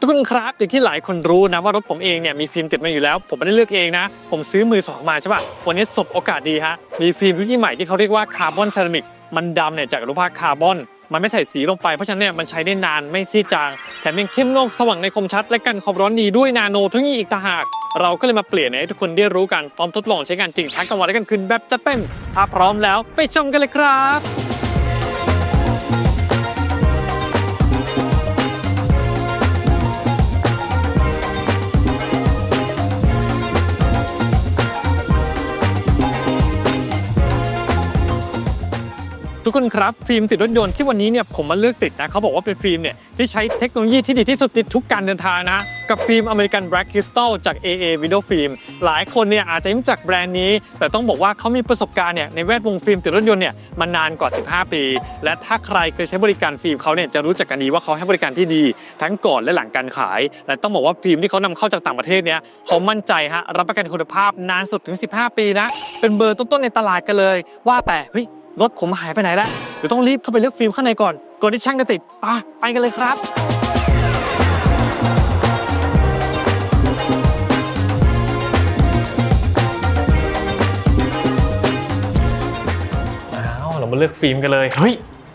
ทุกคนครับอย่างที่หลายคนรู้นะว่ารถผมเองเนี่ยมีฟิล์มติดมาอยู่แล้ว ผมไม่ได้เลือกเองนะ ผมซื้อมือสองมาใช่ป่ะวันนี้สบโอกาสดีฮะมีฟิล์มรุ่นใหม่ที่เขาเรียกว่าคาร์บอนเซรามิกมันดำเนี่ยจากอนุภาคคาร์บอน มันไม่ใส่สีลงไปเพราะฉะนั้นเนี่ยมันใช้ได้นานไม่ซีดจาง แถมยังเข้มนอกสว่างในคมชัด และกันความร้อนดีด้วยนาโนเทั้งนี้อีกต่างหาก เราก็เลยมาเปลี่ยนให้ทุกคนได้รู้กันพร้อมทดลองใช้งานจริงทั้งกลางวันและกลางคืนแบบจัดเต็มถ้าพร้อมแล้วไปชมกันเลยครับ ทุกคนครับฟิล์มติดรถยนต์ที่วันนี้เนี่ยผมมาเลือกติดนะเขาบอกว่าเป็นฟิล์มเนี่ยที่ใช้เทคโนโลยีที่ดีที่สุดในทุกการเดินทางนะกับฟิล์มอเมริกันแบล็กคริสตัลจาก AA Video Film หลายคนเนี่ยอาจจะไม่รู้จักแบรนด์นี้ แต่ต้องบอกว่าเขามีประสบการณ์เนี่ยในแวดวงฟิล์มติดรถยนต์เนี่ยมานานกว่า 15 ปี และถ้าใครเคยใช้บริการฟิล์มเขาเนี่ยจะรู้จักกันดีว่าเขาให้บริการที่ดี ทั้งก่อนและหลังการขาย และต้องบอกว่าฟิล์มที่เขานำเข้าจากต่างประเทศเนี่ยเขามั่นใจฮะรับประกันคุณภาพนานสุดถึง 15 ปีนะเป็นเบอร์ต้นๆในตลาดกันเลย ว่าแต่เฮ้ย รถผมหายไปไหนแล้วเดี๋ยวต้องรีบเข้าไปเลือกฟิล์มข้างในก่อนก่อนที่ช่างจะติดไปไปกันเลยครับ อ้าวเรามาเลือกฟิล์มกันเลย เฮ้ย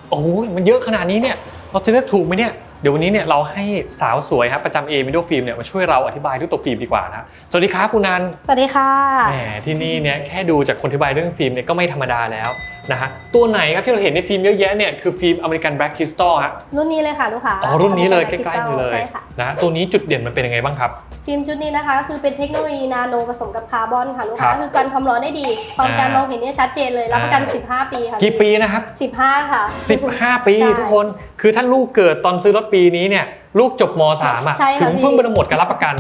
โอ้โหมันเยอะขนาดนี้เนี่ย เราจะเลือกถูกไหมเนี่ย เดี๋ยววันนี้เนี่ยเราให้สาวสวยครับประจำเอวิดีโอฟิล์มเนี่ยมาช่วยเราอธิบายด้วยตัวฟิล์มดีกว่านะ สวัสดีครับคุณนัน สวัสดีค่ะ แหมที่นี่เนี่ยแค่ดูจากคนอธิบายเรื่องฟิล์มเนี่ยก็ไม่ธรรมดาแล้ว นะฮะตัวไหนครับที่เราเห็นในฟิล์มเยอะแยะเนี่ยคือฟิล์มอเมริกันแบล็กคริสตัลฮะรุ่นนี้เลยค่ะลูกค้าอ๋อรุ่นนี้เลยใกล้ๆมือเลยใช่ค่ะนะฮะตัวนี้จุดเด่นมันเป็นยังไงบ้างครับ ฟิล์มชุดนี้นะคะก็คือเป็นเทคโนโลยีนาโนผสมกับคาร์บอนค่ะลูกครัค้าบคือกันความร้อนได้ดีความอ่าการมองเห็นเนี่ยชัดเจนเลยรับประกันอ่า15 ปีค่ะกี่ปีนะครับ15 ค่ะ 15 ปีใช่ทุกคนคือถ้าลูกเกิดตอนซื้อรถปีนี้เนี่ยลูกจบม .3 อะใช่ค่ะถึงพี่เพิ่งเป็นหมดการรับประกัน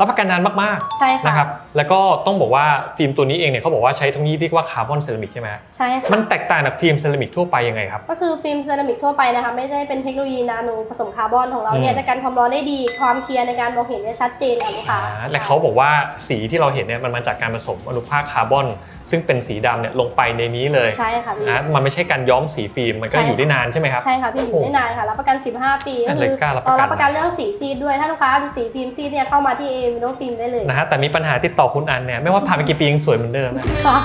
รับประกันนานมากใช่ๆค่ะนะครับ แล้วก็ต้องบอกว่าฟิล์มตัวนี้เองเนี่ยเขาบอกว่าใช้เทคโนโลยีที่เรียกว่าคาร์บอนเซรามิกใช่ไหมฮะใช่ค่ะมันแตกต่างจากฟิล์มเซรามิกทั่วไปยังไงครับ ก็คือฟิล์มเซรามิกทั่วไปนะคะไม่ได้เป็นเทคโนโลยีนาโนผสมคาร์บอนของเราเนี่ยอืมจะกันความร้อนได้ดีความเคลียร์ในการมองเห็นเนี่ยชัดเจนค่ะลูกค้าอ่าและเขาบอกว่าสีที่เราเห็นเนี่ยมันมาจากการผสมอนุภาคคาร์บอน ซึ่งเป็นสีดำเนี่ยลงไปในนี้เลยใช่ค่ะพี่นะมันไม่ใช่การย้อมสีฟิล์มมันก็ใช่อยู่ได้นานใช่ไหมครับใช่ค่ะพี่อยู่ได้นานค่ะรับประกัน 15 ปีก็นั่นเลคืยอกล้ารับประกันเรารับประกันเรื่องสีซีดด้วยถ้าลูกค้าดูสีฟิล์มซีดเนี่ยเข้ามาที่เอวิโดฟิล์มได้เลยนะฮะแต่มีปัญหาติดต่อคุณอันเนี่ยไม่ว่าผ่านไปกี่ปียังสวยเหมือนเดิมนะค่ะ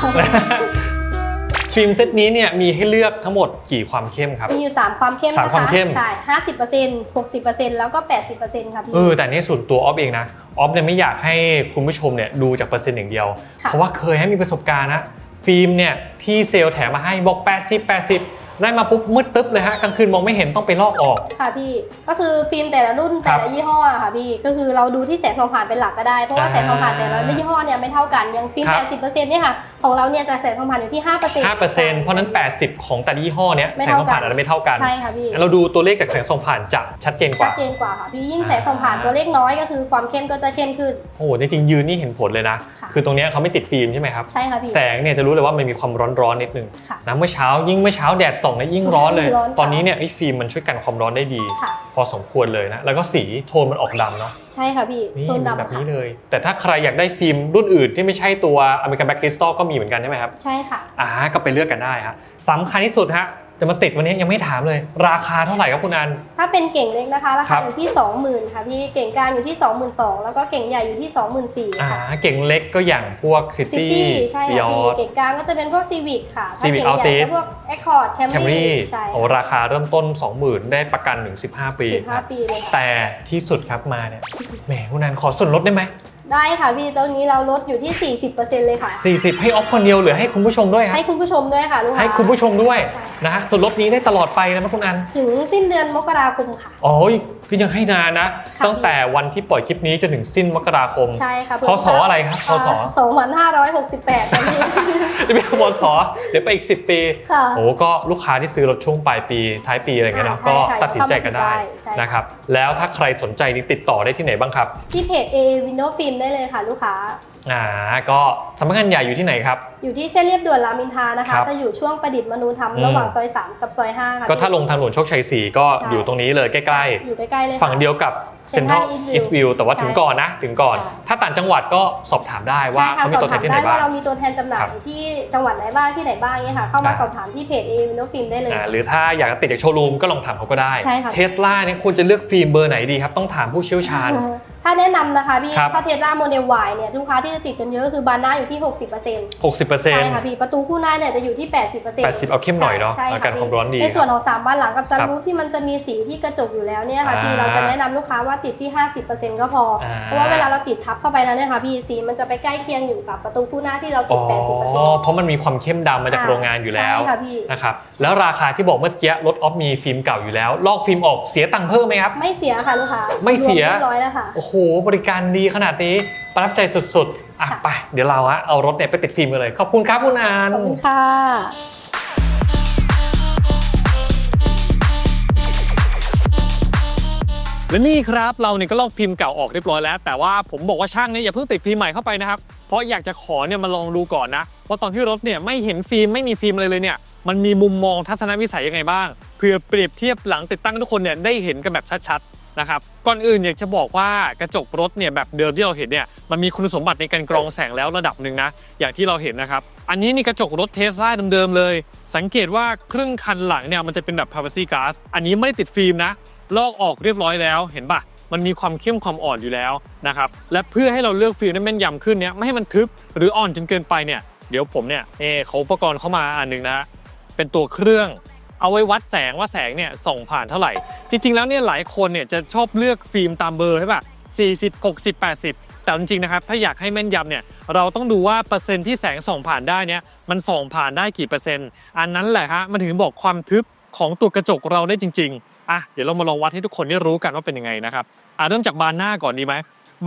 ฟิล์มเซตนี้เนี่ยมีให้เลือกทั้งหมดกี่ความเข้มครับ มีอยู่ 3 ความเข้มสามนะความคะเข้ม ใช่ห้าสิบเปอร์เซ็นต์หกสิบเปอร์เซ็นต์แล้วก็แปดสิบเปอร์เซ็นต์ค่ะพี่ เออ แต่นี่ส่วนตัวออฟเองนะ ออฟเนี่ยไม่อยากให้คุณผู้ชมเนี่ยดูจากเปอร์เซ็นต์อย่างเดียวค่ะเพราะว่าเคยให้มีประสบการณ์นะ ฟิล์มเนี่ยที่เซลล์แถมมาให้บอก 80 80 ได้มาปุ๊บมืดตึ๊บเลยฮะกลางคืนมองไม่เห็นต้องไปลอกออก ค่ะพี่ก็คือฟิล์มแต่ละรุ่นครัแต่บละยี่ห้ออะค่ะพี่ก็คือเราดูที่แสงส่องผ่านเป็นหลักก็ได้เพราะว่าอ่าแสงส่องผ่านแต่ละยี่ห้อเนี่ยไม่เท่ากันอย่างฟิล์มครับ แปดสิบเปอร์เซ็นต์เนี่ยค่ะของเราเนี่ยจะแสงส่องผ่านอยู่ที่ห้าเปอร์เซ็นต์ 5%เพราะฉะนั้น 80 ของแต่ละยี่ห้อเนี่ยไม่แสงเท่าสัมผัสกัน อาจจะไม่เท่ากัน ใช่ค่ะพี่เราดูตัวเลขจากแสงส่องผ่านจะชัดเจนกชัว่าดเจนกว่าค่ะพี่ยิ่งแสงส่องผ่านตัวเลขน้อยก็คือความเข้มก็จะเข้มขึ้น โอ้โหจริงๆยืนนี่เห็นผลเลยนะ ค่ะ คือตรงเนี้ยเขาไม่ติดฟิล์มใช่ไหมครับ ใช่ค่ะพี่ แสงเนี่ยจะรู้เลยว่ามันมีความร้อนๆนิดนึงค่ะ นะเมื่อเช้ายิ่งเมื่อเช้าแดดส่องเนี่ยยิ่งร้อนเลย ร้อนค่ะตอนนี้เนี่ยไอ้ฟิล์มมันช่วยกันความร้อนได้ดี ค่ะ พอสมควรเลยนะ แล้วก็สีโทนมันออกดำเนาะใช่ค่ะพี่นี่โทนแบบดำค่ะนี้เลย แต่ถ้าใครอยากได้ฟิล์มรุ่นอื่นที่ไม่ใช่ตัว American Black Crystal ก็มีเหมือนกันใช่ไหมครับ ใช่ค่ะ อ่าก็ไปเลือกกันได้ฮะสำคัญที่สุดฮะ จะมาติดวันนี้ยังไม่ถามเลย ราคาเท่าไหร่ครับคุณอัน ถ้าเป็นเก่งเล็กนะคะราครัคาบอยู่ที่ 20,000ค่ะพี่เก่งกลางอยู่ที่ 22,000แล้วก็เก่งใหญ่อยู่ที่ 24,000อ่าค่ะเก่งเล็กก็อย่างพวกซิ City ตี้ใช่ v i ค่ะ o พี่ s เก่งกลางก็จะเป็นพวกซีวิ c ค่ะถ้า Civic เก่งใหญ่ Altis ก็พวก Accord Camry Camry ใช่โอ้ราคาเริ่มต้น 20,000 ได้ประกันถึง15 ปี 15 ปีเลยค่ะแต่ที่สุดครับมาเนี่ยแหมคุณอันขอส่วนลดได้ไหม ได้ค่ะพี่ตอนนี้เราลดอยู่ที่ 40%เลยค่ะ 40 ให้ออฟคนเดียวหรือให้คุณผู้ชมด้วยครับให้คุณผู้ชมด้วยค่ะลูกค้าให้คุณผู้ชมด้วยใช่นะฮะส่วนลดนี้ได้ตลอดไปนะคุณอัน ถึงสิ้นเดือนมกราคมค่ะ อ๋อก็ยังให้นานนะ ค่ะตั้งแต่วันที่ปล่อยคลิปนี้จนถึงสิ้นมกราคมใช่ค่ะพศอะไรครับพศ2568ค่ะพี่ จะเป็นพศเดี๋ยวไปอีก 10 ปีค่ะโอ้ก็ลูกค้าที่ซื้อรถช่วงปลายปีท้ายปีอะไรเงี้ยเนาะอ่าก็ใช่ค่ะตัดสินใจกันได้ใช่ค่ะ นะครับแล้วถ้าใครสนใจนี่ติดต่อได้ที่ไหนบ้างครับ ที่เพจ A Window Film ได้เลยค่ะลูกค้า อ่าก็สำนักงานใหญ่อยู่ที่ไหนครับ อยู่ที่เส้นเรียบด่วนรามอินทรานะครัคะบจะอยู่ช่วงประดิษฐ์มนูธรรมอืม ระหว่างซอย 3 กับซอย5ค่ะ ก็ถ้าลงทางหลวงโชคชัย 4 ก็ใช่ อยู่ตรงนี้เลยใกล้อยู่ใกล้ๆเลยๆ ค่ะ ฝั่งเดียวกับ Central Central East View แต่ว่าใช่ถึงก่อนนะ ถึงก่อน ใช่ ถ้าต่างจังหวัดก็สอบถามได้ว่าใช่ค่ะเขามีสอบตัวแทถานมที่ไหนได้บ้าว่าง เรามีตัวแทนจำหน่าครัยบที่จังหวัดไหนบ้างที่ไหนบ้างเนี่ยค่ะ เข้ามาอ่าสอบถามที่เพจเอวินโดฟิล์มได้เลย อ่าหรือถ้าอยากจะติดจากโชว์รูมก็ลองถามเขาก็ได้ใช่ค่ะ เทสลาเนี่ยควรจะเลือกฟิล์มเบอร์ไหนดีครับ ต้องถามผู้เชี่ยวชาญ ถ้าแนะนำนะคะพี่ครับ ถ้าเทสลาโมเดล Y เนี่ยลูกค้าที่จะติดกันเยอะก็คือบานหน้าอยู่ที่ 60% 60%ใช่ค่ะพี่ประตูคู่หน้าเนี่ยจะอยู่ที่ 80% 80เอาเข้มหน่อยเนาะใช่อาค่ะการความร้อนดีในส่วนของ3บานหลังกับซันครับรูฟที่มันจะมีสีที่กระจกอยู่แล้วเนี่ยค่ะอ่าพี่เราจะแนะนำลูกค้าว่าติดที่ 50%ก็พออา เพราะว่าเวลาเราติดทับเข้าไปแล้วเนี่ยค่ะพี่สีมันจะไปใกล้เคียงอยู่กับประตูคู่หน้าที่เราติอ๋ด อ 80%เพราะมันมีความเข้มดำมาจากอ่าโรงงานอยู่แล้วใช่ค่ะพี่ นะครับแล้วราคาที่บอกเมื่อกี้รถออฟมีฟิล์มเก่าอยู่แล้ว ลอกฟิล์มออกเสียตังค์เพิ่มไหมครับ ไม่เสียค่ะลูกค้าไม่เสีย รวมเรียบร้อยแล้วค่ะ โอ้โหบริการดีขนาดนี้ประทับใจสุดๆอะค่ะไป เดี๋ยวเราอะเอารถเนี่ยไปติดฟิล์มกันเลย ขอบคุณครับคุณอานขอบคุณค่ะและนี่ครับเราเนี่ยก็ลอกพิมพ์เก่าออกเรียบร้อยแล้ว แต่ว่าผมบอกว่าช่างเนี่ยอย่าเพิ่งติดฟิล์มใหม่เข้าไปนะครับเพราะอยากจะขอเนี่ยมาลองดูก่อนนะว่าตอนที่รถเนี่ยไม่เห็นฟิล์มไม่มีฟิล์มอะไรเลยเนี่ยมันมีมุมมองทัศนวิสัยยังไงบ้างเพื่อเปรียบเทียบหลังติดตั้งทุกคนเนี่ยได้เห็นกันแบบชัดๆ นะครับก่อนอื่นอยากจะบอกว่ากระจกรถเนี่ยแบบเดิมที่เราเห็นเนี่ยมันมีคุณสมบัติในการกรองแสงแล้วระดับหนึ่งนะอย่างที่เราเห็นนะครับอันนี้นี่กระจกรถเทสลาเดิมๆเลย สังเกตว่าครึ่งคันหลังเนี่ยมันจะเป็นแบบ privacy glass อันนี้ไม่ได้ติดฟิล์มนะลอกออกเรียบร้อยแล้วเห็นปะมันมีความเข้มความอ่อนอยู่แล้วนะครับและเพื่อให้เราเลือกฟิล์มได้แม่นยำขึ้นเนี่ยไม่ให้มันทึบหรืออ่อนจนเกินไปเนี่ยเดี๋ยวผมเนี่ยเอเขาอุปกรณ์เข้ามาอันหนึ่งนะเป็นตัวเครื่อง เอาไว้วัดแสงว่าแสงเนี่ยส่องผ่านเท่าไหร่ จริง ๆ แล้วเนี่ยหลายคนเนี่ยจะชอบเลือกฟิล์มตามเบอร์ใช่ปะ40 60 80 แต่จริงๆนะครับถ้าอยากให้แม่นยำเนี่ยเราต้องดูว่าเปอร์เซ็นต์ที่แสงส่องผ่านได้เนี่ยมันส่องผ่านได้กี่เปอร์เซ็นต์ อันนั้นแหละฮะมันถึงบอกความทึบของตัวกระจกเราได้จริงๆอะเดี๋ยวเรามาลองวัดให้ทุกคนได้รู้กันว่าเป็นยังไงนะครับอะเริ่มจากบานหน้าก่อนดีไหม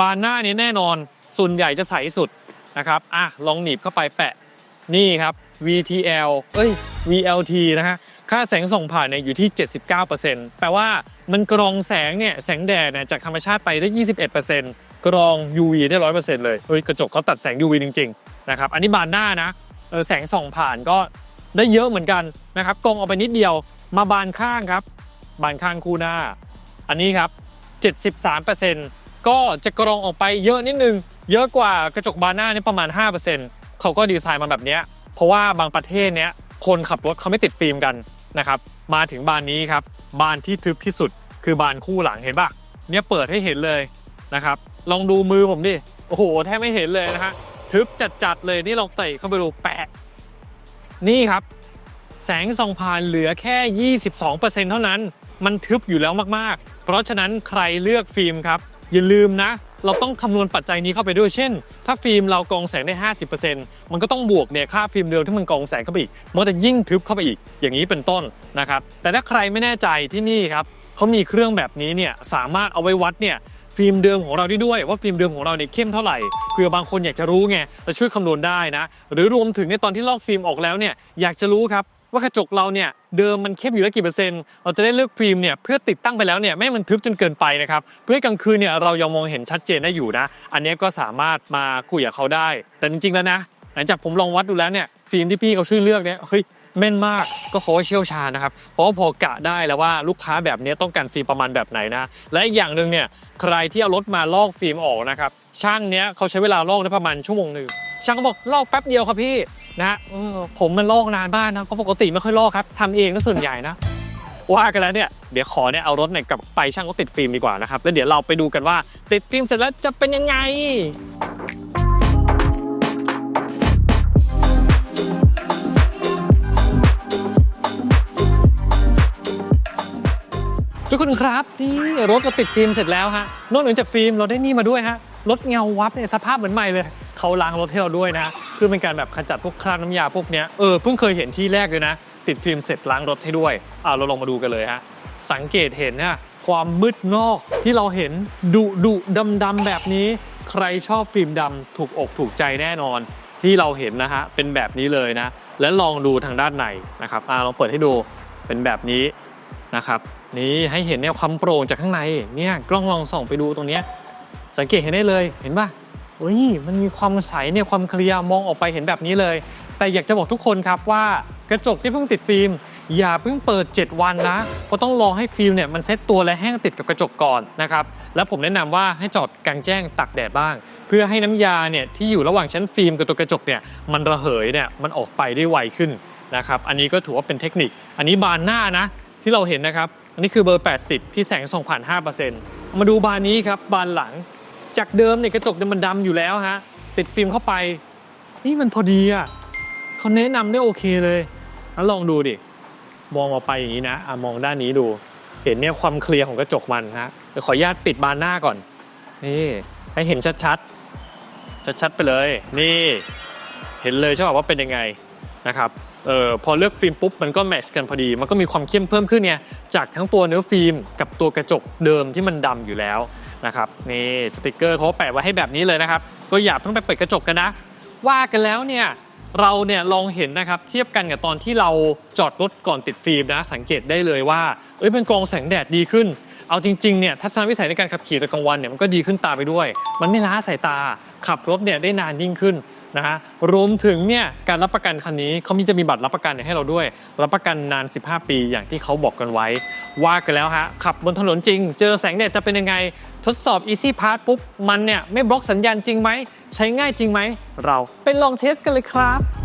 บานหน้านี้แน่นอนส่วนใหญ่จะใสสุดนะครับอะลองหนีบเข้าไปแปะนี่ครับ VTL เอ้ย VLT นะฮะ ค่าแสงส่องผ่านเนี่ยอยู่ที่ 79%แปลว่ามันกรองแสงเนี่ยแสงแดดเนี่ยจากธรรมชาติไปได้ 21%กรอง UV ได้ 100%เลยเฮ้ยกระจกเขาตัดแสง UV จริงๆนะครับอันนี้บานหน้านะเออแสงส่องผ่านก็ได้เยอะเหมือนกันนะครับกรองออกไปนิดเดียวมาบานข้างครับ บานข้างคู่หน้า อันนี้ครับ 73%ก็จะกรองออกไปเยอะนิดนึง เยอะกว่ากระจกบานหน้านี่ประมาณ 5%เขาก็ดีไซน์มาแบบเนี้ยเพราะว่าบางประเทศเนี้ยคนขับรถเขาไม่ติดฟิล์มกัน นะครับมาถึงบานนี้ครับบานที่ทึบที่สุดคือบานคู่หลังเห็นปะเนี่ยเปิดให้เห็นเลยนะครับลองดูมือผมดิโอ้โหแทบไม่เห็นเลยนะฮะทึบจัดๆเลยนี่ลองเตะเข้าไปดูแปะนี่ครับ แสงส่องผ่านเหลือแค่ 22%เท่านั้น มันทึบอยู่แล้วมากๆ เพราะฉะนั้นใครเลือกฟิล์มครับ อย่าลืมนะ เราต้องคำนวณปัจจัยนี้เข้าไปด้วย เช่น ถ้าฟิล์มเรากองแสงได้ 50%มันก็ต้องบวกเนี่ยค่าฟิล์มเดิมที่มันกองแสงเข้าไปอีก มันจะยิ่งทึบเข้าไปอีก อย่างนี้เป็นต้นนะครับ แต่ถ้าใครไม่แน่ใจที่นี่ครับเขามีเครื่องแบบนี้เนี่ยสามารถเอาไว้วัดเนี่ยฟิล์มเดิมของเราได้ด้วยว่าฟิล์มเดิมของเราเนี่ยเข้มเท่าไหร่เผื่อบางคนอยากจะรู้ไงจะช่วยคำนวณได้นะ หรือรวมถึงในตอนที่ลอกฟิล์มออกแล้วเนี่ยอยากจะรู้ครับ ว่ากระจกเราเนี่ยเดิมมันเข้มอยู่แล้วกี่เปอร์เซ็นต์เราจะได้เลือกฟิล์มเนี่ยเพื่อติดตั้งไปแล้วเนี่ยไม่มันทึบจนเกินไปนะครับเพื่อให้กลางคืนเนี่ยเรายังมองเห็นชัดเจนได้อยู่นะ อันนี้ก็สามารถมาคุยกับเขาได้ แต่จริงๆแล้วนะหลังจากผมลองวัดดูแล้วเนี่ยฟิล์มที่พี่เขาชื่อเลือกเนี่ยเฮ้ย แม่นมากก็เขาเชี่ยวชาญนะครับ เพราะว่าพอกะได้แล้วว่าลูกค้าแบบนี้ต้องการฟิล์มประมาณแบบไหนนะ และอีกอย่างหนึ่งเนี่ยใครที่เอารถมาลอกฟิล์มออกนะครับช่างเนี้ยเขาใช้เวลาลอกได้ประมาณชั่วโมงหนึ่งช่างก็บอกลอกแป๊บเดียวครับพี่นะเออผมมันลอกนานบ้านนะก็ปกติไม่ค่อยลอกครับทำเองก็ส่วนใหญ่นะว่ากันแล้วเนี่ยเดี๋ยวขอเนี่ยเอารถเนี่ยกลับไปช่างก็ติดฟิล์มดีกว่านะครับแล้วเดี๋ยวเราไปดูกันว่าติดฟิล์มเสร็จแล้วจะเป็นยังไง ทุกคนครับที่รถเราติดฟิล์มเสร็จแล้วฮะนอกเหนือจากฟิล์มเราได้นี่มาด้วยฮะรถเงาวับเนี่ยสภาพเหมือนใหม่เลยเขาล้างรถให้เราด้วยนะเพื่อเป็นการแบบขจัดพวกคราบน้ำยาพวกเนี้ยเออเพิ่งเคยเห็นที่แรกเลยนะ ติดฟิล์มเสร็จล้างรถให้ด้วยอ่าเราลองมาดูกันเลยฮะสังเกตเห็นนะความมืดนอกที่เราเห็นดุดุดำดำแบบนี้ ใครชอบฟิล์มดำถูกอกถูกใจแน่นอน ที่เราเห็นนะฮะเป็นแบบนี้เลยนะ และลองดูทางด้านในนะครับอ่าลองเปิดให้ดูเป็นแบบนี้ นะครับนี่ให้เห็นเนี่ยความโปร่งจากข้างในเนี่ยกล้องลองส่องไปดูตรงเนี้ยสังเกตเห็นได้เลยเห็นปะเฮ้ยมันมีความใสเนี่ยความเคลียร์มองออกไปเห็นแบบนี้เลย แต่อยากจะบอกทุกคนครับว่ากระจกที่เพิ่งติดฟิล์มอย่าเพิ่งเปิด 7 วันนะ เพราะต้องรอให้ฟิล์มเนี่ยมันเซ็ตตัวและแห้งติดกับกระจกก่อนนะครับแล้วผมแนะนำว่าให้จอดกลางแจ้งตักแดดบ้าง เพื่อให้น้ำยาเนี่ยที่อยู่ระหว่างชั้นฟิล์มกับตัวกระจกเนี่ยมันระเหยเนี่ยมันออกไปได้ไวขึ้นนะครับอันนี้ก็ถือว่าเป็นเทคนิค อันนี้บานหน้านะ ที่เราเห็นนะครับ อันนี้คือเบอร์ 80 ที่แสงส่องผ่าน 5%มาดูบานนี้ครับบานหลัง จากเดิมเนี่ยกระจกเนี่ยมันดำอยู่แล้วฮะติดฟิล์มเข้าไป นี่มันพอดีอะเขาแนะนำได้โอเคเลยแล้วลองดูดิ มองออกไปอย่างนี้นะอะมองด้านนี้ดู เห็นเนี่ยความเคลียร์ของกระจกมันฮะเดี๋ยวขออนุญาตปิดบานหน้าก่อน นี่ให้เห็นชัดๆ ชัดๆไปเลย นี่ เห็นเลยใช่ป่ะว่าเป็นยังไงนะครับ เออพอเลือกฟิล์มปุ๊บมันก็แมชกันพอดี มันก็มีความเข้มเพิ่มขึ้นเนี่ยจากทั้งตัวเนื้อฟิล์มกับตัวกระจกเดิมที่มันดำอยู่แล้วนะครับนี่สติกเกอร์เขาแปะไว้ให้แบบนี้เลยนะครับก็อย่าเพิ่งไปเปิดกระจกกันนะ ว่ากันแล้วเนี่ยเราเนี่ยลองเห็นนะครับเทียบกันกับตอนที่เราจอดรถก่อนติดฟิล์มนะสังเกตได้เลยว่าเอ้ยมันกรองแสงแดดดีขึ้น เอาจริงๆเนี่ยทัศนวิสัยในการขับขี่ตอนกลางวันเนี่ยมันก็ดีขึ้นตาไปด้วย มันไม่ล้าสายตาขับรถเนี่ยได้นานยิ่งขึ้น นะฮะรวมถึงเนี่ยการรับประกันคันนี้เขามีจะมีบัตรรับประกันเนี่ยให้เราด้วย รับประกันนาน 15 ปีอย่างที่เขาบอกกันไว้ ว่ากันแล้วฮะขับบนถนนจริง เจอแสงแดดจะเป็นยังไง ทดสอบ Easy Pass ปุ๊บ มันเนี่ยไม่บล็อกสัญญาณจริงไหม ใช้ง่ายจริงไหม เราไปลองเทสกันเลยครับ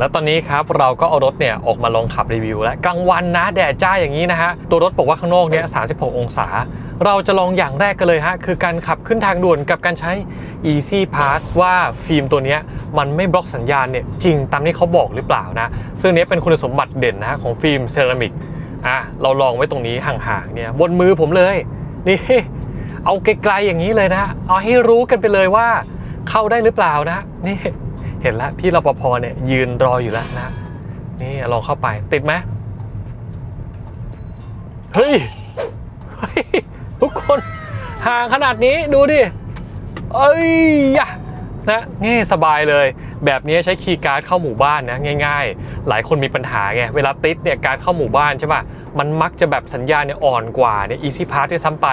แล้วตอนนี้ครับเราก็เอารถเนี่ยออกมาลองขับรีวิว แล้วกลางวันนะแดดจ้าอย่างนี้นะฮะตัวรถบอกว่าข้างนอกเนี่ย36 องศา เราจะลองอย่างแรกกันเลยฮะคือการขับขึ้นทางด่วนกับการใช้ Easy Pass ว่าฟิล์มตัวเนี้ยมันไม่บล็อกสัญญาณเนี่ยจริงตามที่เขาบอกหรือเปล่านะ ซึ่งเนี้ยเป็นคุณสมบัติเด่นนะฮะของฟิล์มเซรามิกอะเราลองไว้ตรงนี้ห่างๆเนี่ยบนมือผมเลยนี่เอาไกลๆอย่างนี้เลยนะ เอาให้รู้กันไปเลยว่าเข้าได้หรือเปล่านะนี่ เห็นแล้วพี่รปภเนี่ยยืนรออยู่แล้วนะ นี่ลองเข้าไปติดไหมเฮ้ยเฮ้ยทุกคนห่างขนาดนี้ดูดิ เอ้ยยะนะนี่สบายเลย แบบนี้ใช้คีย์การ์ดเข้าหมู่บ้านนะง่าย ๆ หลายคนมีปัญหาไงเวลาติดเนี่ยการดเข้าหมู่บ้านใช่ป่ะมันมักจะแบบสัญญาณเนี่ยอ่อนกว่าเนี่ย easy pass ที่ซ้ำไป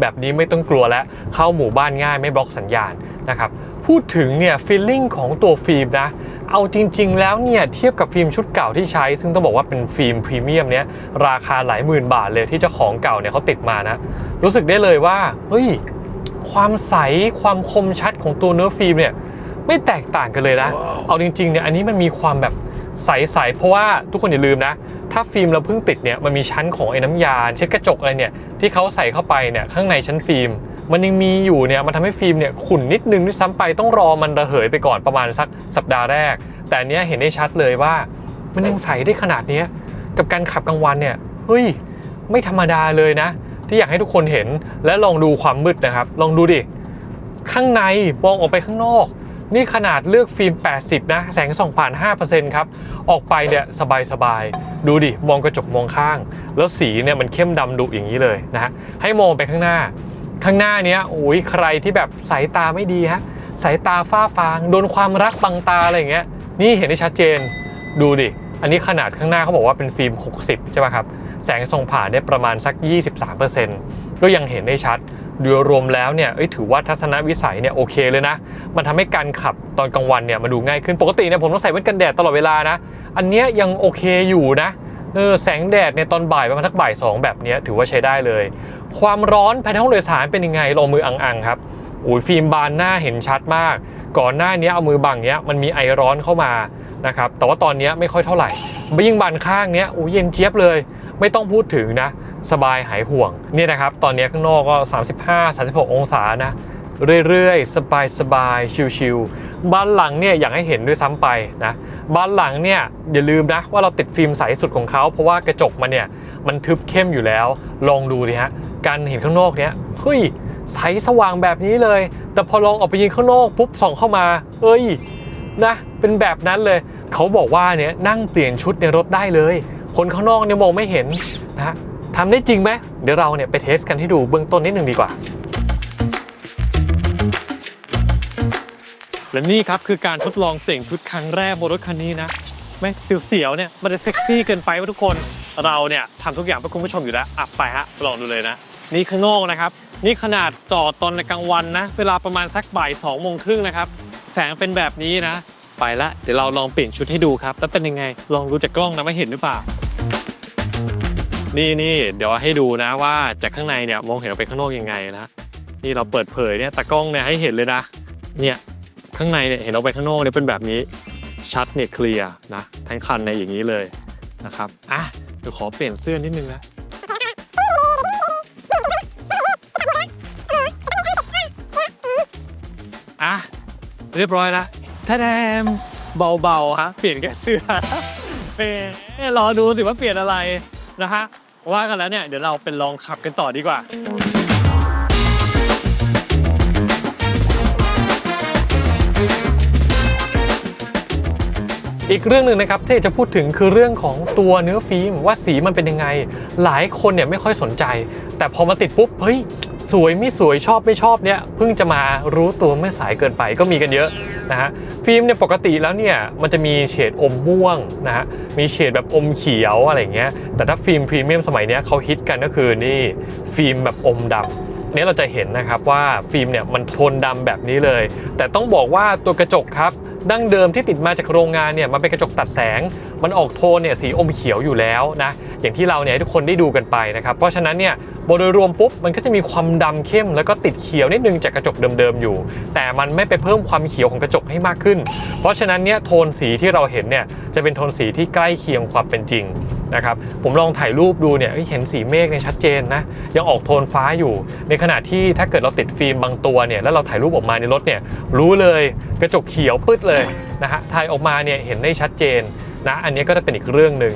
แบบนี้ไม่ต้องกลัวแล้วเข้าหมู่บ้านง่ายไม่บล็อกสัญญาณนะครับ พูดถึงเนี่ยฟีลลิ่งของตัวฟิล์มนะ เอาจริง ๆ แล้วเนี่ยเทียบกับฟิล์มชุดเก่าที่ใช้ ซึ่งต้องบอกว่าเป็นฟิล์มพรีเมียมเนี่ยราคาหลายหมื่นบาทเลยที่เจ้าของเก่าเนี่ยเขาติดมานะ รู้สึกได้เลยว่าเฮ้ยความใสความคมชัดของตัวเนื้อฟิล์มเนี่ยไม่แตกต่างกันเลยนะ เอาจริงๆเนี่ยอันนี้มันมีความแบบใสๆ เพราะว่าทุกคนอย่าลืมนะ ถ้าฟิล์มเราเพิ่งติดเนี่ยมันมีชั้นของไอ้น้ำยาเช็ดกระจกอะไรเนี่ยที่เขาใส่เข้าไปเนี่ยข้างในชั้นฟิล์ม มันยังมีอยู่เนี่ยมันทำให้ฟิล์มเนี่ยขุ่นนิดนึงด้วยซ้ำไปต้องรอมันระเหยไปก่อนประมาณสักสัปดาห์แรก แต่เนี้ยเห็นได้ชัดเลยว่า มันยังใสได้ขนาดเนี้ยกับการขับกลางวันเนี่ยเฮ้ยไม่ธรรมดาเลยนะ ที่อยากให้ทุกคนเห็นและลองดูความมืดนะครับ ลองดูดิ ข้างในมองออกไปข้างนอก นี่ขนาดเลือกฟิล์ม 80 นะ แสงส่องผ่าน 5%ครับ ออกไปเนี่ยสบายๆ ดูดิ มองกระจกมองข้าง แล้วสีเนี่ยมันเข้มดำดุอย่างนี้เลยนะฮะให้มองไปข้างหน้า ข้างหน้าเนี้ยโอ้ยใครที่แบบสายตาไม่ดีฮะสายตาฝ้าฟางโดนความรักบังตาอะไรอย่างเงี้ยนี่เห็นได้ชัดเจนดูดิอันนี้ขนาดข้างหน้าเขาบอกว่าเป็นฟิล์ม 60 ใช่ไหมครับ แสงส่องผ่านได้ประมาณสัก 23%ก็ยังเห็นได้ชัดโดยรวมแล้วเนี่ยเอ้ยถือว่าทัศนวิสัยเนี่ยโอเคเลยนะ มันทำให้การขับตอนกลางวันเนี่ยมาดูง่ายขึ้นปกติเนี่ยผมต้องใส่แว่นกันแดดตลอดเวลานะ อันเนี้ยยังโอเคอยู่นะเออแสงแดดเนี่ยตอนบ่ายประมาณทักบ่ายสองแบบเนี้ยถือว่าใช้ได้เลย ความร้อนภายในห้องโดยสารเป็นยังไงลองมืออังๆครับโอ้ยฟิล์มบานหน้าเห็นชัดมาก ก่อนหน้านี้เอามือบังเนี้ยมันมีไอร้อนเข้ามานะครับแต่ว่าตอนนี้ไม่ค่อยเท่าไหร่ยิ่งบานข้างเนี้ยโอ้ยเย็นเจี๊ยบเลย ไม่ต้องพูดถึงนะ สบายหายห่วงเนี่ยนะครับ ตอนนี้ข้างนอกก็ 35-36 องศานะเรื่อยๆ สบายๆ ชิวๆบ้านหลังเนี่ยอยากให้เห็นด้วยซ้ำไปนะบ้านหลังเนี่ยอย่าลืมนะว่าเราติดฟิล์มใสสุดของเขาเพราะว่ากระจกมันเนี่ย มันทึบเข้มอยู่แล้ว ลองดูดิฮะการเห็นข้างนอกเนี้ยเฮ้ยใสสว่างแบบนี้เลย แต่พอลองออกไปยืนข้างนอกปุ๊บส่องเข้ามา เอ้ยนะเป็นแบบนั้นเลย เขาบอกว่าเนี่ยนั่งเปลี่ยนชุดในรถได้เลย คนข้างนอกเนี่ยมองไม่เห็นนะทำได้จริงไหมเดี๋ยวเราเนี่ยไปเทสกันให้ดูเบื้องต้นนิดหนึ่งดีกว่าและนี่ครับคือการทดลองเสียงชุดครั้งแรกบนรถคันนี้นะแม่เสียวๆเนี่ยมันจะเซ็กซี่เกินไปวะทุกคน เราเนี่ยทำทุกอย่างเพื่อคุณผู้ชมอยู่แล้วอะไปฮะลองดูเลยนะ นี่ข้างนอกนะครับ นี่ขนาดจอดตอนในกลางวันนะ เวลาประมาณสักบ่ายสองโมงครึ่งนะครับ แสงเป็นแบบนี้นะ ไปละเดี๋ยวเราลองเปลี่ยนชุดให้ดูครับ แล้วเป็นยังไง ลองดูจากกล้องนะว่าเห็นหรือเปล่า นี่นี่เดี๋ยวให้ดูนะว่าจากข้างในเนี่ยมองเห็นออกไปข้างนอกยังไงนะนี่เราเปิดเผยเนี่ยตากล้องเนี่ยให้เห็นเลยนะ เนี่ยข้างในเนี่ยเห็นออกไปข้างนอกเนี่ยเป็นแบบนี้ชัดเนี่ยเคลียร์นะทั้งคันในอย่างนี้เลยนะครับอะ เดี๋ยวขอเปลี่ยนเสื้อนิดนึงนะ อะ เรียบร้อยแล้วท่าแดมเบาๆฮะ เปลี่ยนแค่เสื้อเป็นรอดูสิว่าเปลี่ยนอะไรนะฮะว่ากันแล้วเนี่ย เดี๋ยวเราเป็นลองขับกันต่อดีกว่า อีกเรื่องหนึ่งนะครับที่จะพูดถึงคือเรื่องของตัวเนื้อฟิล์มว่าสีมันเป็นยังไง หลายคนเนี่ยไม่ค่อยสนใจ แต่พอมาติดปุ๊บเฮ้ยสวยไม่สวยชอบไม่ชอบเนี่ยเพิ่งจะมารู้ตัวเมื่อสายเกินไปก็มีกันเยอะนะฮะฟิล์มเนี่ยปกติแล้วเนี่ยมันจะมีเฉดอมม่วงนะฮะมีเฉดแบบอมเขียวอะไรเงี้ยแต่ถ้าฟิล์มพรีเมียมสมัยนี้เขาฮิตกันก็คือนี่ฟิล์มแบบอมดำเนี่ยเราจะเห็นนะครับว่าฟิล์มเนี่ยมันโทนดำแบบนี้เลย แต่ต้องบอกว่าตัวกระจกครับ ดั้งเดิมที่ติดมาจากโรงงานเนี่ยมันเป็นกระจกตัดแสง มันออกโทนเนี่ยสีอมเขียวอยู่แล้วนะอย่างที่เราเนี่ยทุกคนได้ดูกันไปนะครับเพราะฉะนั้นเนี่ย โดยรวมปุ๊บมันก็จะมีความดำเข้มแล้วก็ติดเขียวนิดนึงจากกระจกเดิมๆอยู่ แต่มันไม่ไปเพิ่มความเขียวของกระจกให้มากขึ้น เพราะฉะนั้นเนี่ยโทนสีที่เราเห็นเนี่ยจะเป็นโทนสีที่ใกล้เคียงความเป็นจริงนะครับผมลองถ่ายรูปดูเนี่ยเอ้ยเห็นสีเมฆเนี่ยชัดเจนนะยังออกโทนฟ้าอยู่ ในขณะที่ถ้าเกิดเราติดฟิล์มบางตัวเนี่ยแล้วเราถ่ายรูปออกมาในรถเนี่ยรู้เลยกระจกเขียวปึ๊ดเลยนะฮะถ่ายออกมาเนี่ยเห็นได้ชัดเจนนะอันนี้ก็จะเป็นอีกเรื่องหนึ่ง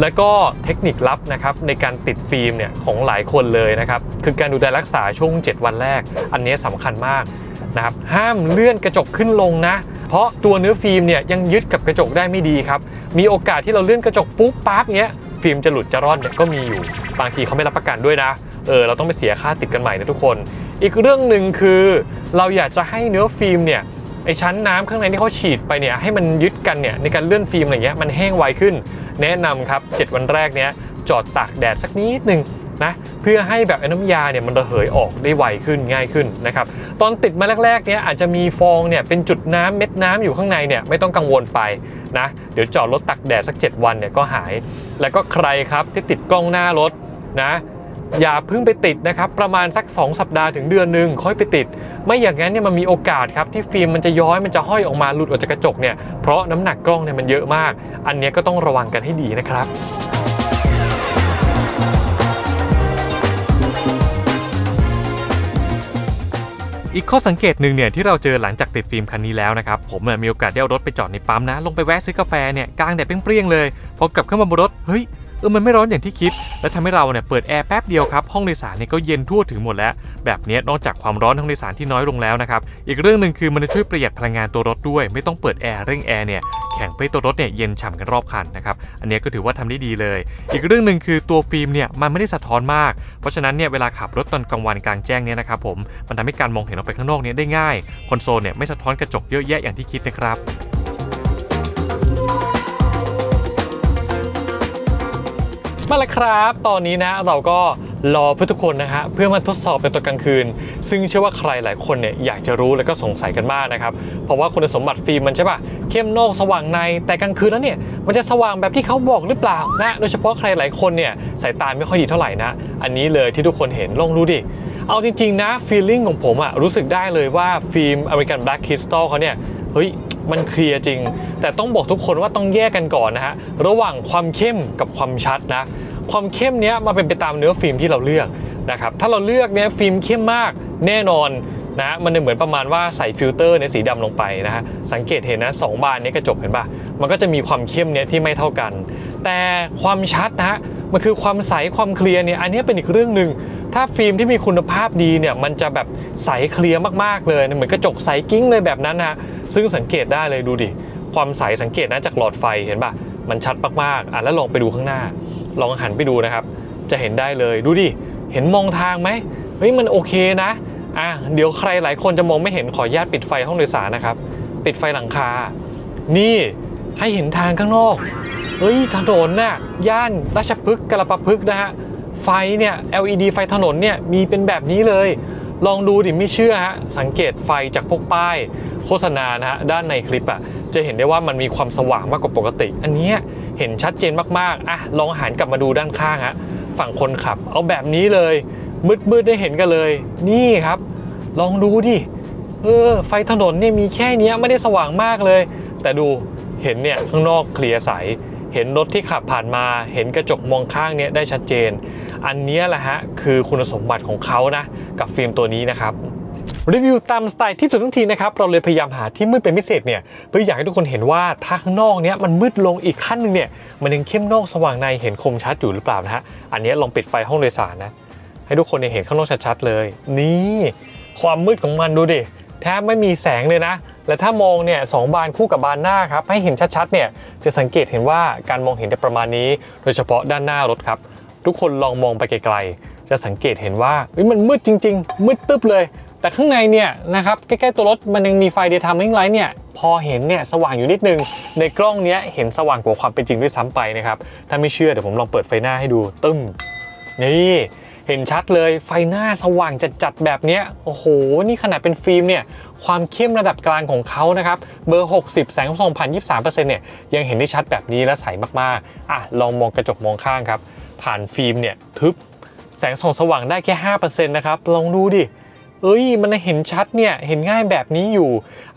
แล้วก็เทคนิคลับนะครับในการติดฟิล์มเนี่ยของหลายคนเลยนะครับคือการดูแลรักษาช่วง 7 วันแรก อันนี้สำคัญมากนะครับห้ามเลื่อนกระจกขึ้นลงนะ เพราะตัวเนื้อฟิล์มเนี่ยยังยึดกับกระจกได้ไม่ดีครับมีโอกาสที่เราเลื่อนกระจกปุ๊บปั๊บเงี้ยฟิล์มจะหลุดจะรอดเนี่ยก็มีอยู่ บางทีเขาไม่รับประกันด้วยนะเออเราต้องไปเสียค่าติดกันใหม่นะทุกคน อีกเรื่องหนึ่งคือเราอยากจะให้เนื้อฟิล์มเนี่ยไอชั้นน้ำข้างในที่เขาฉีดไปเนี่ยให้มันยึดกันเนี่ยในการเลื่อนฟิล์มอะไรเงี้ยมันแห้งไวขึ้น แนะนำครับ 7 วันแรกเนี้ยจอดตากแดดสักนิดหนึ่งนะเพื่อให้แบบไอ้น้ำยาเนี่ยมันระเหยออกได้ไวขึ้นง่ายขึ้นนะครับตอนติดมาแรกๆเนี้ยอาจจะมีฟองเนี่ยเป็นจุดน้ำเม็ดน้ำอยู่ข้างในเนี่ยไม่ต้องกังวลไปนะเดี๋ยวจอดรถตากแดดสัก 7 วันเนี่ยก็หาย แล้วก็ใครครับที่ติดกล้องหน้ารถนะอย่าเพิ่งไปติดนะครับประมาณสัก 2 สัปดาห์ถึงเดือนหนึ่งค่อยไปติด ไม่อย่างนั้นเนี่ยมันมีโอกาสครับที่ฟิล์มมันจะย้อยมันจะห้อยออกมาหลุดออกจากกระจกเนี่ยเพราะน้ำหนักกล้องเนี่ยมันเยอะมาก อันเนี้ยก็ต้องระวังกันให้ดีนะครับอีกข้อสังเกตหนึ่งเนี่ยที่เราเจอหลังจากติดฟิล์มคันนี้แล้วนะครับ ผมมีโอกาสได้เอารถไปจอดในปั๊มนะ ลงไปแวะซื้อกาแฟเนี่ยกลางแดดเปรี้ยงๆเลย พอกลับเข้ามาบนรถ เฮ้ย เออมันไม่ร้อนอย่างที่คิด และทำให้เราเนี่ยเปิดแอร์แป๊บเดียวครับห้องโดยสารเนี่ยก็เย็นทั่วถึงหมดแล้ว แบบนี้นอกจากความร้อนห้องโดยสารที่น้อยลงแล้วนะครับอีกเรื่องหนึ่งคือมันจะช่วยประหยัดพลังงานตัวรถด้วย ไม่ต้องเปิดแอร์เร่งแอร์เนี่ยแข่งไปตัวรถเนี่ยเย็นฉ่ำกันรอบคันนะครับอันนี้ก็ถือว่าทำได้ดีเลย อีกเรื่องหนึ่งคือตัวฟิล์มเนี่ยมันไม่ได้สะท้อนมาก เพราะฉะนั้นเนี่ยเวลาขับรถตอนกลางวันกลางแจ้งเนี่ยนะครับผมมันทำให้การมองเห็นออกไปข้างนอกเนี่ยได้ง่ายคอนโซลเนี่ยไม่สะท้อนกระจกเยอะแยะอย่างที่คิดนะครับ มาแล้วครับ ตอนนี้นะเราก็รอเพื่อทุกคนนะฮะเพื่อมาทดสอบเป็นตัวกลางคืน ซึ่งเชื่อว่าใครหลายคนเนี่ยอยากจะรู้แล้วก็สงสัยกันมากนะครับ เพราะว่าคุณสมบัติฟิล์มมันใช่ปะเข้มนอกสว่างในแต่กลางคืนแล้วเนี่ยมันจะสว่างแบบที่เขาบอกหรือเปล่านะโดยเฉพาะใครหลายคนเนี่ยสายตาไม่ค่อยดีเท่าไหร่นะอันนี้เลยที่ทุกคนเห็นลองดูดิเอาจริงๆนะฟีลลิ่งของผมอะรู้สึกได้เลยว่าฟิล์ม American Black Crystal เขาเนี่ย เฮ้ยมันเคลียร์จริง แต่ต้องบอกทุกคนว่าต้องแยกกันก่อนนะฮะระหว่างความเข้มกับความชัดนะความเข้มเนี้ยมาเป็นไปตามเนื้อฟิล์มที่เราเลือกนะครับถ้าเราเลือกเนี้ยฟิล์มเข้มมากแน่นอน นะมันจะเหมือนประมาณว่าใส่ฟิลเตอร์ในสีดำลงไปนะฮะสังเกตเห็นนะสองบานนี้กระจกเห็นปะมันก็จะมีความเข้มเนี้ยที่ไม่เท่ากัน แต่ความชัดนะฮะมันคือความใสความเคลียร์เนี่ยอันนี้เป็นอีกเรื่องหนึ่งถ้าฟิล์มที่มีคุณภาพดีเนี่ยมันจะแบบใสเคลียร์มากๆเลยเหมือนกระจกใสกิ้งเลยแบบนั้นนะซึ่งสังเกตได้เลยดูดิความใสสังเกตนะจากหลอดไฟเห็นปะมันชัดมากๆอะแล้วลองไปดูข้างหน้า ลองหันไปดูนะครับ จะเห็นได้เลยดูดิเห็นมองทางไหมเฮ้ยมันโอเคนะ อะเดี๋ยวใครหลายคนจะมองไม่เห็นขออนุญาตปิดไฟห้องโดยสารนะครับ ปิดไฟหลังคา นี่ให้เห็นทางข้างนอก เฮ้ยถนนน่ะย่านราชพฤกษ์กระปะพฤกษ์นะฮะไฟเนี่ย LED ไฟถนนเนี่ยมีเป็นแบบนี้เลย ลองดูดิไม่เชื่อฮะสังเกตไฟจากพวกป้าย โฆษณานะฮะด้านในคลิปอะจะเห็นได้ว่ามันมีความสว่างมากกว่าปกติ อันเนี้ยเห็นชัดเจนมากๆอะลองหันกลับมาดูด้านข้างฮะฝั่งคนขับ เอาแบบนี้เลย มืดๆได้เห็นกันเลย นี่ครับ ลองดูดิเออไฟถนนเนี่ยมีแค่นี้ไม่ได้สว่างมากเลย แต่ดูเห็นเนี่ยข้างนอกเคลียร์ใส เห็นรถที่ขับผ่านมา เห็นกระจกมองข้างเนี่ยได้ชัดเจน อันนี้แหละฮะคือคุณสมบัติของเขานะ กับฟิล์มตัวนี้นะครับรีวิวตามสไตล์ที่สุดทั้งทีนะครับ เราเลยพยายามหาที่มืดเป็นพิเศษเนี่ยเพื่ออยากให้ทุกคนเห็นว่าถ้าข้างนอกเนี้ยมันมืดลงอีกขั้นหนึ่งเนี่ยมันยังเข้มนอกสว่างในเห็นคมชัดอยู่หรือเปล่านะฮะอันนี้ลองปิดไฟห้องโดยสารนะ ให้ทุกคนเห็นข้างนอกชัดๆเลย นี่ความมืดของมันดูดิแทบไม่มีแสงเลยนะ และถ้ามองเนี่ยสองบานคู่กับบานหน้าครับ ให้เห็นชัดๆเนี่ยจะสังเกตเห็นว่าการมองเห็นได้ประมาณนี้ โดยเฉพาะด้านหน้ารถครับ ทุกคนลองมองไปไกลๆ จะสังเกตเห็นว่ามันมืดจริง ๆ มืดตึ๊บเลย แต่ข้างในเนี่ยนะครับใกล้ๆตัวรถมันยังมีไฟ daytime running light เนี่ยพอเห็นเนี่ยสว่างอยู่นิดนึง ในกล้องเนี้ยเห็นสว่างกว่าความเป็นจริงด้วยซ้ำไปนะครับถ้าไม่เชื่อเดี๋ยวผมลองเปิดไฟหน้าให้ดูตึ้มนี่ เห็นชัดเลยไฟหน้าสว่างจัดๆแบบนี้โอ้โห นี่ขนาดเป็นฟิล์มเนี่ยความเข้มระดับกลางของเขานะครับเบอร์ 60 แสงส่องผ่าน23%เนี่ยยังเห็นได้ชัดแบบนี้และใสมากๆอะลองมองกระจกมองข้างครับ ผ่านฟิล์มเนี่ยทึบแสงส่องสว่างได้แค่ 5%นะครับลองดูดิ เอ้ยมันเห็นชัดเนี่ยเห็นง่ายแบบนี้อยู่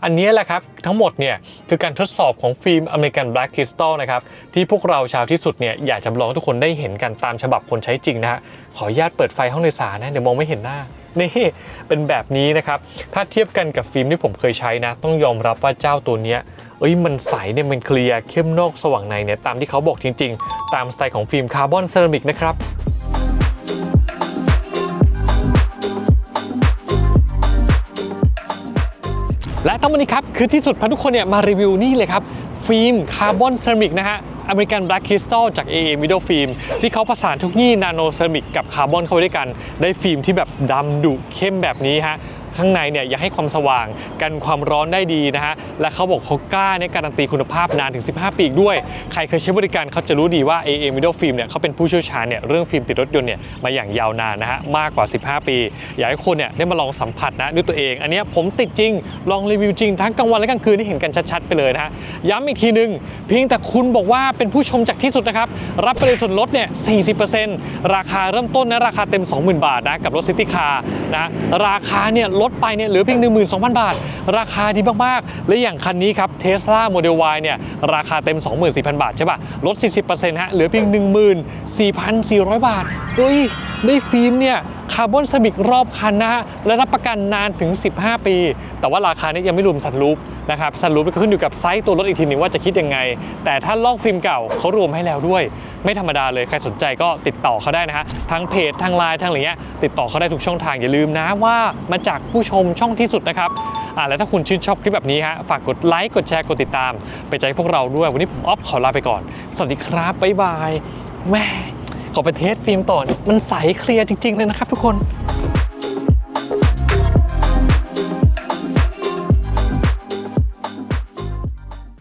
อันนี้แหละครับทั้งหมดเนี่ยคือการทดสอบของฟิล์ม American Black Crystal นะครับที่พวกเราชาวที่สุดเนี่ยอยากจะลองทุกคนได้เห็นกันตามฉบับคนใช้จริงนะฮะขออนุญาตเปิดไฟห้องโดยสารนะเดี๋ยวมองไม่เห็นหน้านี่เป็นแบบนี้นะครับถ้าเทียบกันกับฟิล์มที่ผมเคยใช้นะ ต้องยอมรับว่าเจ้าตัวเนี้ยเอ้ยมันใสเนี่ยมันเคลียร์เข้มนอกสว่างในเนี่ยตามที่เขาบอกจริง ๆ ตามสไตล์ของฟิล์มคาร์บอนเซรามิกนะครับ และทั้งหมดนี้ครับคือที่สุดพาทุกคนเนี่ยมารีวิวนี่เลยครับฟิล์มคาร์บอนเซรามิกนะฮะอเมริกันแบล็กคริสตัลจาก AA Middle Film ที่เขาประสานทุกยี่นาโนเซรามิกกับคาร์บอนเข้าด้วยกัน ได้ฟิล์มที่แบบดำดุเข้มแบบนี้ฮะ ข้างในเนี่ยยังให้ความสว่างกันความร้อนได้ดีนะฮะและเขาบอกเขากล้าเนี่ยการันตีคุณภาพนานถึง 15 ปีอีกด้วย ใครเคยใช้บริการเขาจะรู้ดีว่า AA Middle Film เนี่ยเขาเป็นผู้เชี่ยวชาญเนี่ยเรื่องฟิล์มติดรถยนต์เนี่ยมาอย่างยาวนานนะฮะมากกว่า 15 ปี อยากให้คนเนี่ยได้มาลองสัมผัสนะด้วยตัวเอง อันนี้ผมติดจริง ลองรีวิวจริงทั้งกลางวันและกลางคืนที่เห็นกันชัดๆไปเลยนะฮะย้ำอีกทีนึงเพียงแต่คุณบอกว่าเป็นผู้ชมจากที่สุดนะครับรับไปเลยส่วนลดเนี่ย 40%ราคาเริ่มต้นนะราคาเต็ม 20,000 บาทนะกับรถซิตี้คาร์นะราคาเนี่ยลดไปเนี่ยเหลือเพียง 12,000 บาท ราคาดีมากๆ และอย่างคันนี้ครับ Tesla Model Y เนี่ยราคาเต็ม 24,000 บาทใช่ป่ะ ลด 40%ฮะเหลือเพียง 14,400 บาทเฮ้ยได้ฟิล์มเนี่ย คาร์บอนเซมิกรอบคันนะฮะและรับประกันนานถึง 15 ปี แต่ว่าราคานี้ยังไม่รวมซันรูปนะครับซันรูปก็ขึ้นอยู่กับไซส์ตัวรถอีกทีหนึ่งว่าจะคิดยังไง แต่ถ้าลอกฟิล์มเก่าเขารวมให้แล้วด้วย ไม่ธรรมดาเลยใครสนใจก็ติดต่อเขาได้นะฮะทั้งเพจทางไลน์ทางอะไรเงี้ยติดต่อเขาได้ทุกช่องทางอย่าลืมนะว่ามาจากผู้ชมช่องที่สุดนะครับอ่าและถ้าคุณชื่นชอบคลิปแบบนี้ฮะฝากกดไลค์กดแชร์กดติดตาม ไปใจพวกเราด้วยวันนี้ผมออฟขอลาไปก่อน สวัสดีครับบ๊ายบายแม่ ขอไปเทสฟิล์มต่อมันใสเคลียร์จริง ๆ เลยนะครับทุกคน